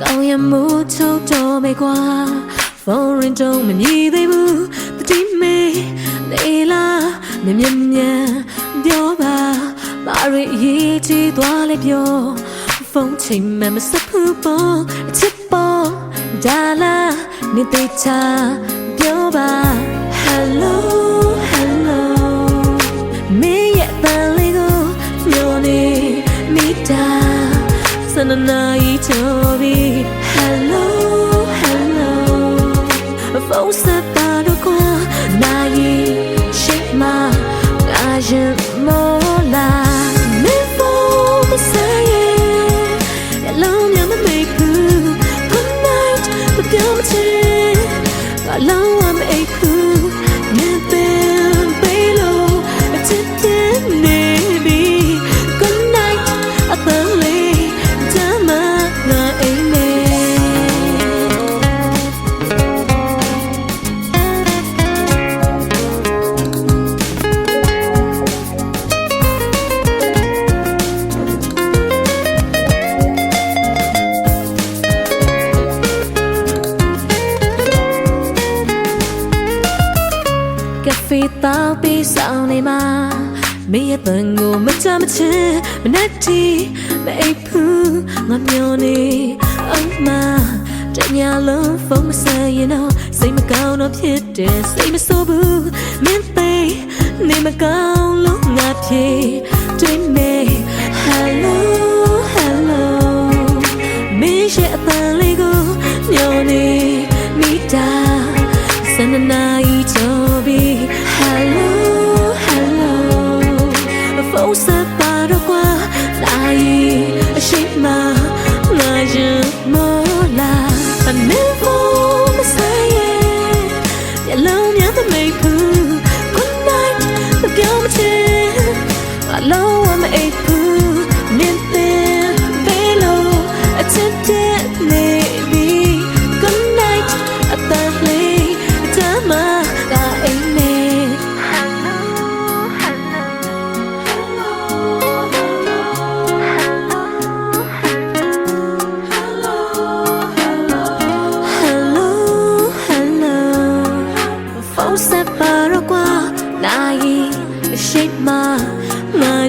ဆောင်ရမှုချုပ်တော်မေကွာဖုန်းရင်တုံးမညီသေးဘူးတတိမေနေလာမြမြမြပြောပါဘာရီရေးချီသွားလဲပြောဖုန်းချိန်မှမစဘူးပေါ်အချစ်ပေါ်ဒါလာနေသေးချာပြောပါ Hello Hello မင်းရဲ့တန်လေးကိုမျိုးနေမိတာစနနာဤချော် ဖုန်းဆက်ပါတော့ကွာနိုင်ရှိမငါရင်မောလာ တောက်ပြီးဆောင်နေမှာမင်းရဲ့တန်ကိုမချမချင်မနဲ့တီမအိပ်ဘူးငါမျောနေအမတညာလုံးဖုန်းမဆက်ရင်တော့စိတ်မကောင်းတော့ဖြစ်တယ်စိတ်မဆိုးဘူးမင်းသိနေမကောင်းလို့ငါဖြေတွေ့မေ Hello Hello မင်းရဲ့အတန်လေးကိုညောနေမိတာစနနာဤချော နိုင်ရှိမငါရင်မော